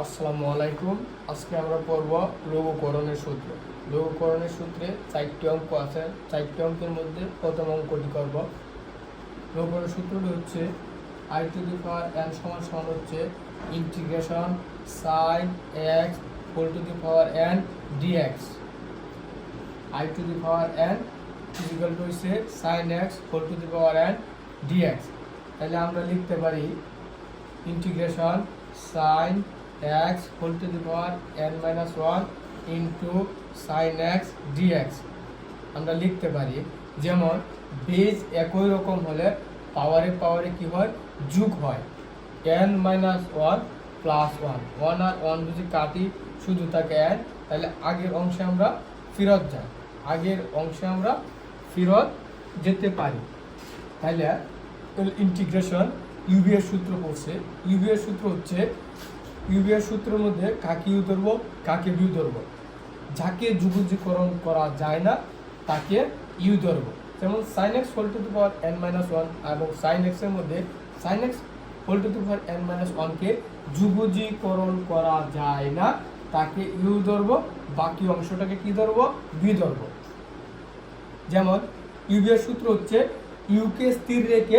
আসসালামু আলাইকুম। আজকে আমরা পড়ব লঘুকরণের সূত্র। লঘুকরণের সূত্রে চারটি অঙ্ক আছে। চারটি অঙ্কের মধ্যে প্রথম অঙ্কটি করব। লঘুকরণের সূত্রটি হচ্ছে I to the power n সমান সমান হচ্ছে integration sine x whole to the power n d x I to the power n equal to হচ্ছে sine x whole to the power n d x তাহলে আমরা লিখতে পারি integration sine x whole to the power n minus one into sine x d x আমরা লিখতে পারি, যেমন base একই রকম হলে পাওয়ারে পাওয়ারে কি হয়? যোগ হয়। N minus one plus one. One আর ওয়ান যদি কাটি শুধু থাকে এন, তাহলে আগের অংশে আমরা ফেরত যাই। আগের অংশে আমরা ফেরত যেতে পারি। তাহলে ইন্টিগ্রেশন ইউবি এর সূত্র পড়ছে ইউবি এর সূত্র হচ্ছে ইউবি এর সূত্রের মধ্যে কাকে ইউ ধরব, কাকে বিউ ধরবো। যাকে যুগজীকরণ করা যায় না, তাকে ইউ ধরবো। যেমন sine x whole to power n minus one এবং সাইন এক্সের মধ্যে sine x whole to power n minus ওয়ানকে যুগজীকরণ করা যায় না, তাকে ইউ ধরবো, বাকি অংশটাকে কি ধরবো, বি ধরবো। যেমন ইউবি এর সূত্র হচ্ছে ইউকে স্থির রেখে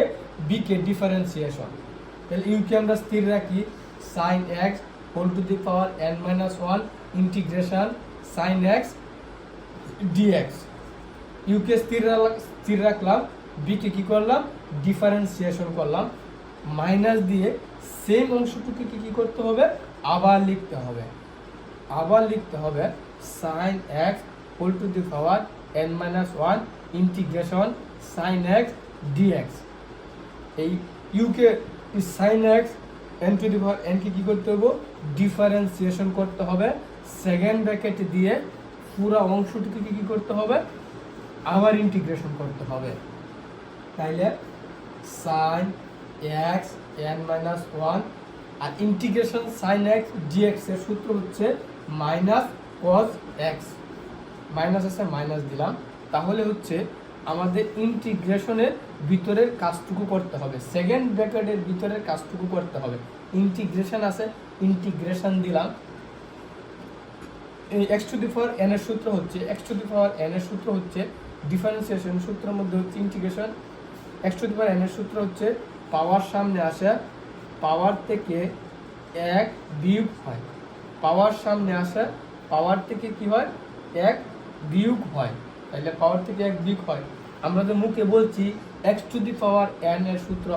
বিকে ডিফারেন্সিয়েশন তাহলে ইউকে আমরা স্থির রাখি sine x whole to the power n minus one integration sine x d x UK স্থির স্থির রাখলাম বিকে কী করলাম? ডিফারেন্সিয়েশন করলাম। মাইনাস দিয়ে সেম অংশটুকুকে কি করতে হবে? আবার লিখতে হবে। আবার লিখতে হবে sine x whole to the power n minus one integration sine x d x এই UK sine x n to the power NK কী করতে হবে? ডিফারেন্সিয়েশন করতে হবে। সেকেন্ড ব্র্যাকেট দিয়ে পুরো অংশটিকে কী করতে হবে? আবার ইন্টিগ্রেশন করতে হবে। তাইলে sine x n minus one আর integration sine x d x এর সূত্র হচ্ছে মাইনাস কজ এক্স মাইনাস আছে মাইনাস দিলাম। তাহলে হচ্ছে আমাদের ইন্টিগ্রেশনের ভিতরের কাজটুকু করতে হবে। সেকেন্ড ব্র্যাকেটের ভিতরের কাজটুকু করতে হবে। ইন্টিগ্রেশন আছে ইন্টিগ্রেশন দিলাম। এই x to the power n এর সূত্র হচ্ছে x to the power n এর সূত্র হচ্ছে ডিফারেন্সিয়েশন সূত্রের মধ্যে হচ্ছে integration x to the power n এর সূত্র হচ্ছে পাওয়ার সামনে আসে পাওয়ার থেকে এক বিয়োগ হয়। পাওয়ার সামনে আসে পাওয়ার থেকে কি হয়? এক বিয়োগ হয়। তাহলে পাওয়ার থেকে এক বিয়োগ হয়। আমরা তো মুখে বলছি x to the power n এর সূত্র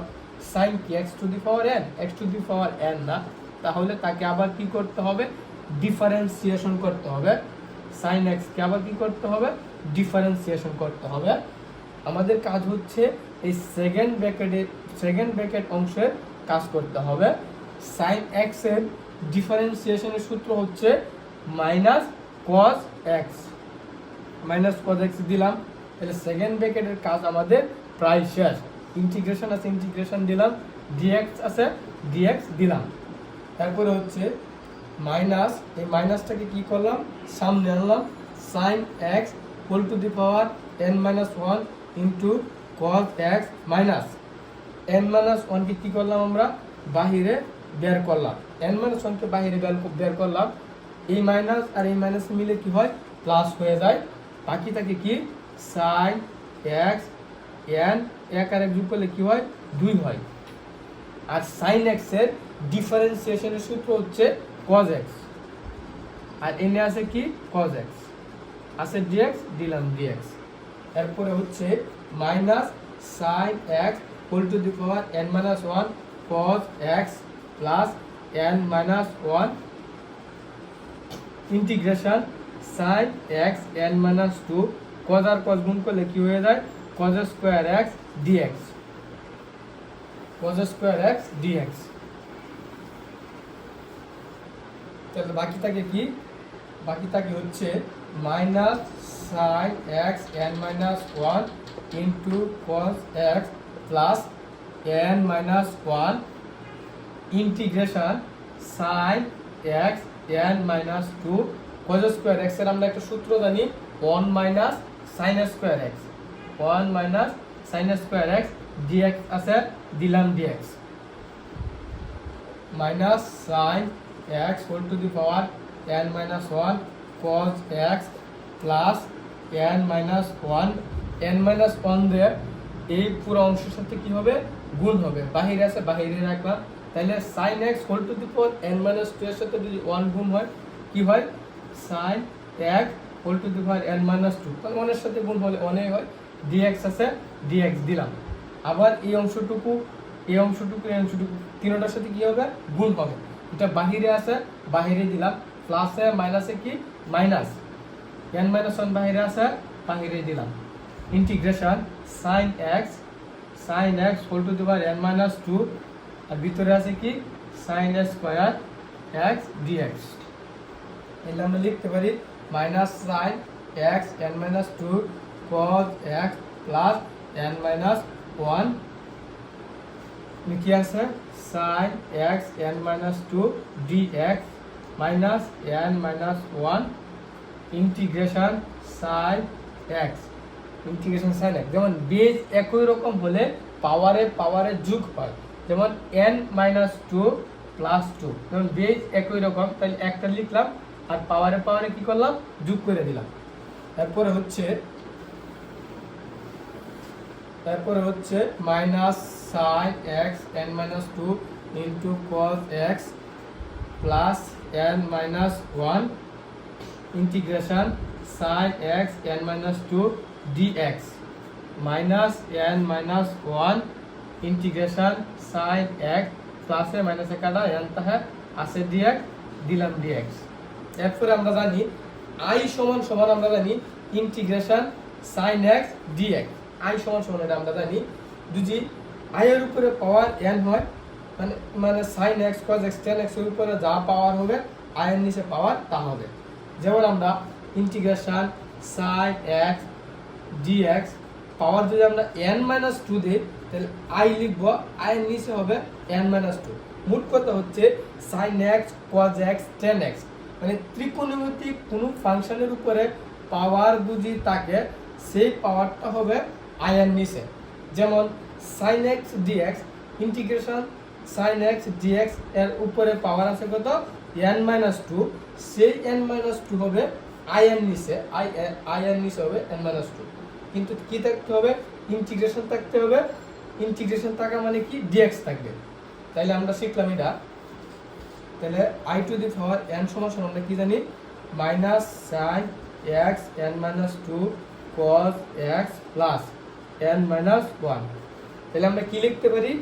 সাইন কি x to the power n x to the power n না। তাহলে তাকে আবার কি করতে হবে? ডিফারেন্সিয়েশন করতে হবে। সাইন এক্সকে আবার কি করতে হবে? ডিফারেন্সিয়েশন করতে হবে। আমাদের কাজ হচ্ছে এই সেকেন্ড ব্র্যাকেটের সেকেন্ড ব্র্যাকেট অংশের কাজ করতে হবে। সাইন এক্সের ডিফারেন্সিয়েশনের সূত্র হচ্ছে minus cos x minus cos x দিলাম। তাহলে সেকেন্ড ব্র্যাকেটের কাজ আমাদের প্রায় শেষ। ইন্টিগ্রেশন আছে ইন্টিগ্রেশন দিলাম ডিএক্স আছে ডিএক্স দিলাম। তারপরে হচ্ছে মাইনাস এই মাইনাসটাকে কি করলাম? সামনে আনলাম। Sine x whole to the power n minus one into cos x minus n minus ওয়ানকে কী করলাম আমরা? বাহিরে বের করলাম। এন মাইনাস ওয়ানকে বাহিরে বের বের করলাম। এই মাইনাস আর এই মাইনাস মিলে কি হয়? প্লাস হয়ে যায়। বাকি থাকে কি? সাইন এক্স এন এক আর এক যোগ করলে কি হয়? দুই হয়। আর সাইন এক্সের ডিফারেন্সিয়েশনের সূত্র হচ্ছে কজ এক্স। আর এনে আছে কি? Cos x. আছে ডিএক্স দিলাম ডিএক্স এরপরে হচ্ছে minus sine x whole to the power n minus one cos x plus n minus one integration sine x n minus two cos R cos গুণ করলে কি হয়ে যায়? Cos square x d x cos square x d x তাহলে বাকি থাকে কি? বাকি থাকে হচ্ছে minus sine x n minus one into cos x plus n minus one integration sine x n minus two cos square এক্সের আমরা একটা সূত্র জানি one minus sine square x one minus sine square x d x আছে, দিলাম d x minus sine x whole to the power n minus one cos x plus n minus one n minus one দিয়ে এই পুরো অংশের সাথে কি হবে? গুণ হবে। বাহিরে আছে, বাহিরে রাখলাম তাহলে sine x whole to the power n minus two এর সাথে যদি ওয়ান গুণ হয়, কি হয়? সাইন এক whole to the power n minus two তাহলে ওয়ানের সাথে গুণ হলে অনেক হয়। ডিএক্স আছে ডিএক্স দিলাম। আবার এই অংশটুকু এই অংশটুকু এই অংশটুকু, তিনটার সাথে কী হবে? গুণ হবে। এটা বাহিরে আছে, বাহিরে দিলাম। প্লাসে মাইনাসে কি? মাইনাস এন মাইনাস ওয়ান বাহিরে আছে, বাহিরে দিলাম। Integration sine x sine x whole to the power n minus two আর ভিতরে আছে কি? Sine x square x d x এলে আমরা লিখতে পারি। Minus sine x n minus two cos x plus n minus one কি আছে sine x n minus two d x minus n minus one integration sine x integration sine x যেমন base একই রকম হলে পাওয়ারে পাওয়ারে যোগ হয়। যেমন n minus two plus two যেমন বেজ একই রকম, তাহলে একটা লিখলাম আর পাওয়ারে পাওয়ারে কি করলাম? যোগ করে দিলাম। তারপরে হচ্ছে তারপরে হচ্ছে minus sine x, n minus two into cos x plus n minus one integration sine x, n minus two d x minus n minus one integration sine x, প্লাসে মাইনাসে কাটা এন তাহে আছে ডিএক্স, দিলাম ডিএক্স। এরপরে আমরা জানি I সমান সমান আমরা জানি integration sine x dx I সমান সমান এটা আমরা জানি। যদি আই এর উপরে পাওয়ার এন হয় মানে মানে sine x cos x tan এক্সের উপরে যা পাওয়ার হবে আই এর নিচে পাওয়ার তা হবে। যেমন আমরা integration sine x dx power যদি আমরা এন মাইনাস টু দিই, তাহলে আই লিখব আই এর নিচে হবে এন মাইনাস টু মোট কথা হচ্ছে sine x cos x tan x মানে ত্রিকোণমিতিক কোনো ফাংশনের উপরে পাওয়ার বুঝি থাকে, সেই পাওয়ারটা হবে আই এর নিচে। যেমন sine x dx integration sine x dx এর উপরে পাওয়ার আছে কত? এন মাইনাস টু সেই এন মাইনাস টু হবে আই নিচে আই আই এর নিচে হবে এন মাইনাস টু কিন্তু কি থাকতে হবে? ইন্টিগ্রেশন থাকতে হবে। ইন্টিগ্রেশন থাকা মানে কি? ডিএক্স থাকবে। তাইলে আমরা শিখলাম এটা। তাহলে I to the power n সমান সমান আমরা কি জানি? Minus sine x n minus two cos x plus n minus one তাহলে আমরা কি লিখতে পারি?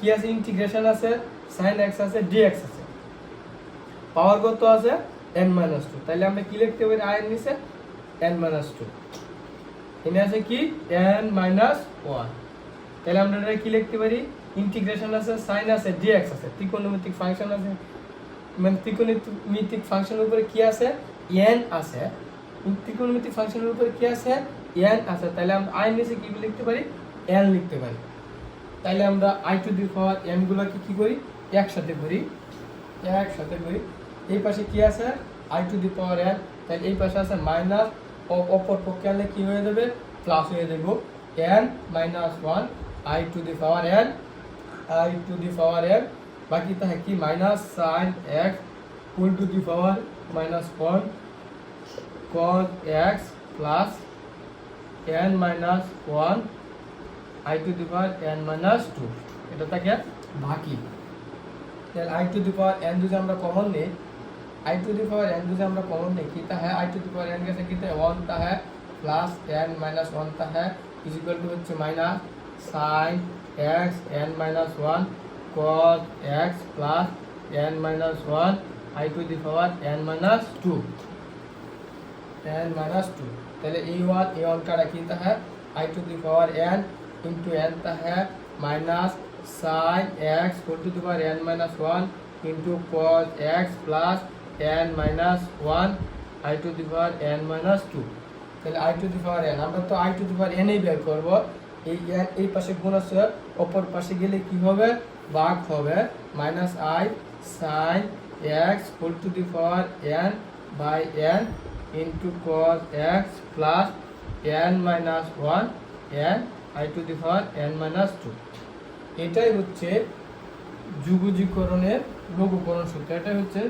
কি আছে? ইন্টিগ্রেশন আছে সাইন এক্স আছে ডিএক্স আছে। পাওয়ার কত আছে? এন মাইনাস টু তাহলে আমরা কি লিখতে পারি? আই এর নিচে এন মাইনাস টু এনে আছে কি? এন মাইনাস ওয়ান তাহলে আমরা এটা কি লিখতে পারি? ইন্টিগ্রেশন আছে সাইন আছে ডিএক্স আছে ত্রিকোণমিতিক ফাংশন আছে। মানে ত্রিকোণমিতিক ফাংশনের উপরে কি আছে? এন আছে। ত্রিকোণমিতিক ফাংশনের উপরে কি আছে? এন আছে। তাহলে আমরা আই নিচে কি লিখতে পারি? এন লিখতে পারি। তাহলে আমরা I to the power n গুলোকে কি করি? একসাথে করি। একসাথে করি। এই পাশে কি আছে? I to the power n তাহলে এই পাশে আছে মাইনাস অপর পক্ষে আনলে কি হয়ে যাবে? প্লাস হয়ে যাব। N minus one I to the power n I to the power এর বাকি তাহা কি? Minus sine x full to the power minus one cos x plus n minus one I to the power n minus two. এটা থাকে বাকি। তাহলে I to the power n যদি আমরা কমন নেই, I to the power n যদি আমরা common নিই কিতা হ্যাঁ I to the power n গেছে কিতা ওয়ান তা হ্যাঁ প্লাস এন মাইনাস ওয়ান তা হ্যাঁ ইজিক্যাল টু হচ্ছে minus sine x n minus one cos x plus n minus one I to the power n minus two n minus two তাহলে এই one এই ওয়ান কাটা কিতা है I to the power n into n ता है minus sine x whole to the power n minus one into cos x plus n minus one I to the power n minus two তাহলে I to the power n আমরা তো I to the পাওয়ার এনেই বের করবো এই N এই পাশে গুণ আছে অপর পাশে গেলে কি হবে? ভাগ হবে। Minus I sine x whole to the power n by n into cos x plus n minus one n I to the power n minus two. এটাই হচ্ছে যুগজীকরণের লঘুকরণ সূত্র। এটাই হচ্ছে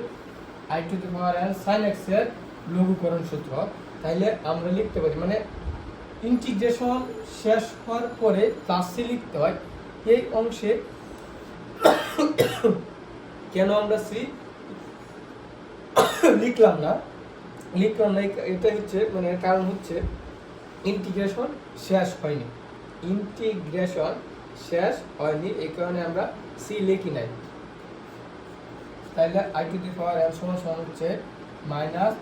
I to the power n sine এক্সের লঘুকরণ সূত্র। তাইলে আমরা লিখতে পারি মানে ইন্টিগ্রেশন শেষ হওয়ার পরে প্লাসে লিখতে হয় এই অংশে কেন আমরা সি লিখলাম না? লিখলাম না, এই- এটা হচ্ছে মানে কারণ হচ্ছে ইন্টিগ্রেশন শেষ হয়নি। ইন্টিগ্রেশন শেষ হয়নি, এই কারণে আমরা সি লিখি নাই। তাহলে I to the power n সমান সমান হচ্ছে minus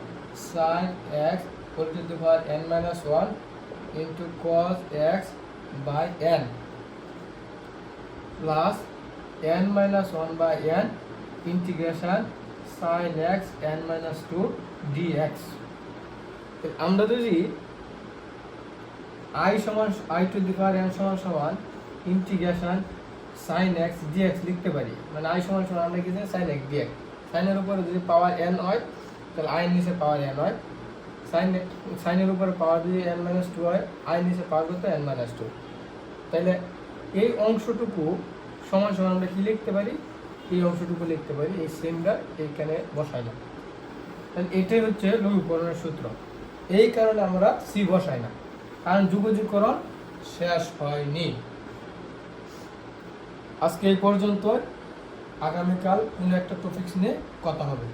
sine x whole to the power n minus one into cos x by n plus n minus one by n integration sine x n minus two dx আমরা যদি I সমান I to the power n সমান সমান integration sine x dx লিখতে পারি মানে I সমান সমান আমরা কি জানি সাইন এক্স ডিএক্স সাইনের উপরে যদি পাওয়ার এন হয়, তাহলে আই নিচে পাওয়ার এন হয়। সাইন সাইনের উপরে পাওয়ার যদি এন মাইনাস টু হয় আই নিচে পাওয়ার কত? এন মাইনাস টু তাহলে এই অংশটুকু সমান সমান আমরা কি লিখতে পারি? এই অংশটুকু লিখতে পারি, এই সেমটা এইখানে বসাই না তাহলে এটাই হচ্ছে লঘুকরণের সূত্র। এই কারণে আমরা সি বসাই না। কারণ যুগযুগকরণ শেষ হয়নি। আজকে এই পর্যন্ত আগামীকাল কোনো একটা টপিক্স নিয়ে কথা হবে।